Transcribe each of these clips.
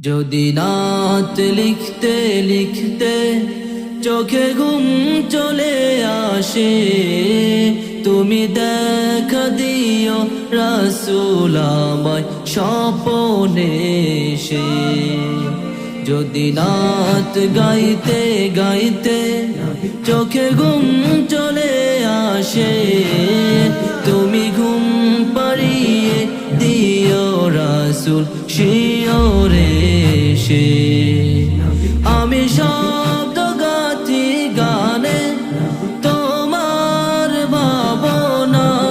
যদি নাত লিখতে লিখতে চোখে ঘুম চলে আসে, তুমি দেখা দিও রাসুল আমায় স্বপনে সে যদি নাত গাইতে গাইতে চোখে ঘুম চলে আসে রাসুল, শিওরে সে আমি শব্দ গাথি গানে, তোমার ভাবনায়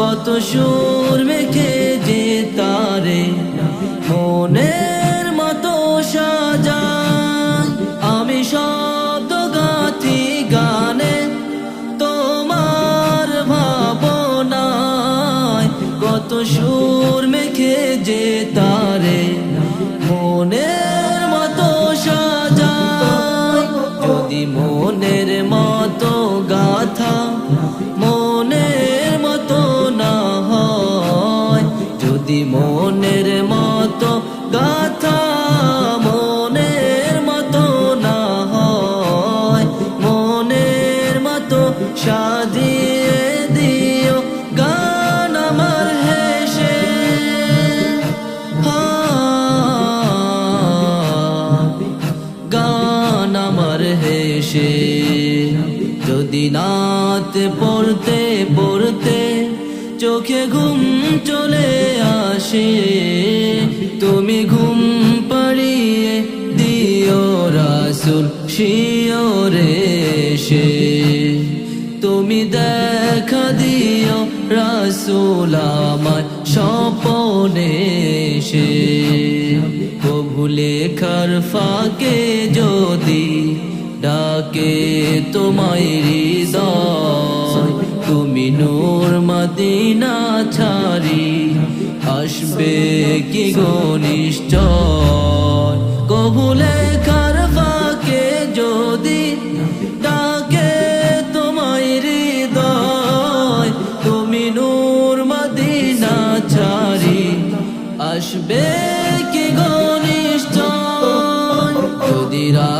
কত সুর মেখে যে তারে, মনের মতো আমি গানে, তোমার কত সুর মেখে যে তারে মনের মতো সাজা। যদি মনের যদি নাত পড়তে পড়তে চোখে ঘুম চলে আসে। তুমি ঘুম পাড়িয়ে দিও রাসুল শিওরে সে। তুমি দেখা দিও রাসুল আমার স্বপনে সে। কবু লেখার ফাঁকে যদি ডাকে তোমায় হৃদয়। তুমি নূর মদিনা ছাড়ি আসবে কি গো নিশ্চয়? কবু লেখার যদি ডাকে তোমায় হৃদয়, তুমি নূর মদিনা ছাড়ি, আসবে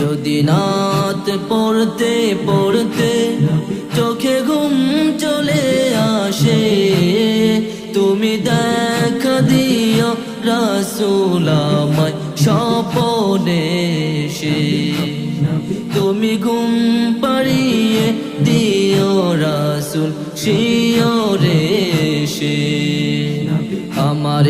যদি নাত পড়তে পড়তে চোখে ঘুম চলে আসে, তুমি দেখা দিও রাসুল আমায় স্বপনে সে তুমি ঘুম পাড়িয়ে দিও রাসুল শিওরে সে আমার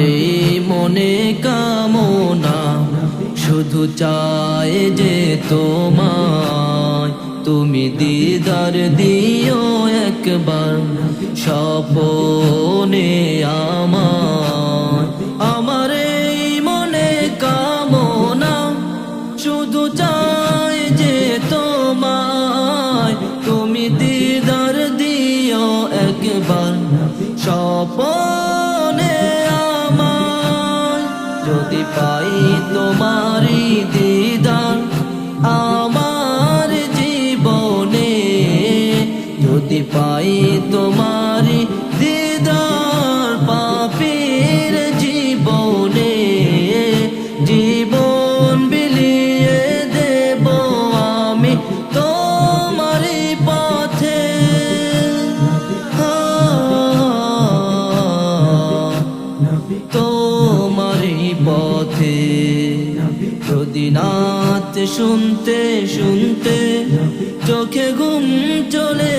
শুধু চায় যে তোমায়। তুমি দিদার দিও একবার, স্বপনে আমার আমার এই মনে কামনা শুধু চাই যে তোমায়। তুমি দিদার দিও একবার আমার যদি পাই তোমারই দিদার আমার জীবনে যদি পাই তোমারই তোমারই পথে। নাত শুনতে শুনতে চোখে ঘুম চলে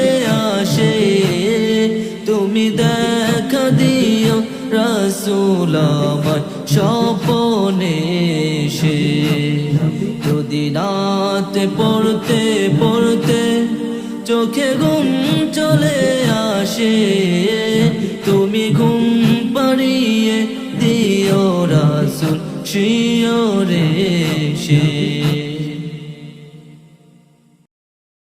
আসে, তুমি দেখা দিও রাসুল আমার স্বপনে সে রাত পড়তে পড়তে চোখে ঘুম চলে আসে, তুমি ঘুম শিওরে সে